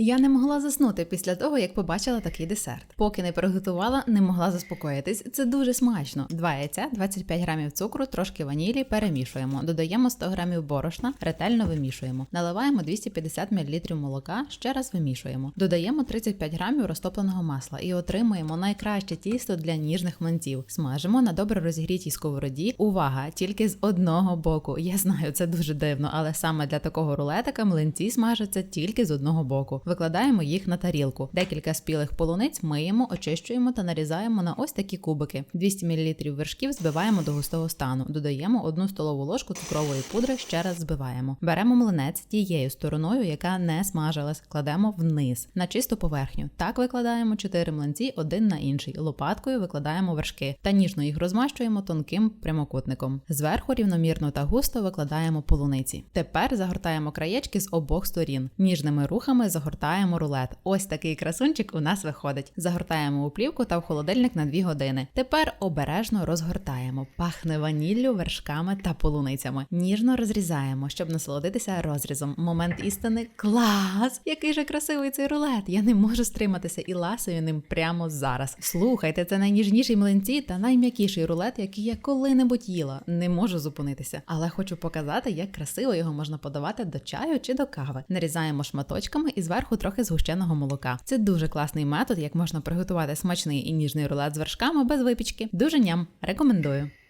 Я не могла заснути після того, як побачила такий десерт. Поки не приготувала, не могла заспокоїтись. Це дуже смачно. Два яйця, 25 грамів цукру, трошки ванілі, перемішуємо. Додаємо 100 грамів борошна, ретельно вимішуємо. Наливаємо 250 мл молока, ще раз вимішуємо. Додаємо 35 грамів розтопленого масла і отримуємо найкраще тісто для ніжних млинців. Смажимо на добре розігрітій сковороді. Увага! Тільки з одного боку. Я знаю, це дуже дивно, але саме для такого рулетика млинці смажаться тільки з одного боку. Викладаємо їх на тарілку. Декілька спілих полуниць миємо, очищуємо та нарізаємо на ось такі кубики. 200 мл вершків збиваємо до густого стану. Додаємо одну столову ложку цукрової пудри, ще раз збиваємо. Беремо млинець тією стороною, яка не смажилась, кладемо вниз на чисту поверхню. Так викладаємо 4 млинці один на інший. Лопаткою викладаємо вершки та ніжно їх розмащуємо тонким прямокутником. Зверху рівномірно та густо викладаємо полуниці. Тепер загортаємо краєчки з обох сторін. Ніжними рухами загортаємо рулет. Ось такий красунчик у нас виходить. Загортаємо у плівку та в холодильник на 2 години. Тепер обережно розгортаємо. Пахне ваніллю, вершками та полуницями. Ніжно розрізаємо, щоб насолодитися розрізом. Момент істини клас! Який же красивий цей рулет! Я не можу стриматися і ласую ним прямо зараз. Слухайте, це найніжніший млинці та найм'якіший рулет, який я коли-небудь їла. Не можу зупинитися, але хочу показати, як красиво його можна подавати до чаю чи до кави. Нарізаємо шматочками і зверху трохи згущеного молока. Це дуже класний метод, як можна приготувати смачний і ніжний рулет з вершками без випічки. Дуже ням. Рекомендую.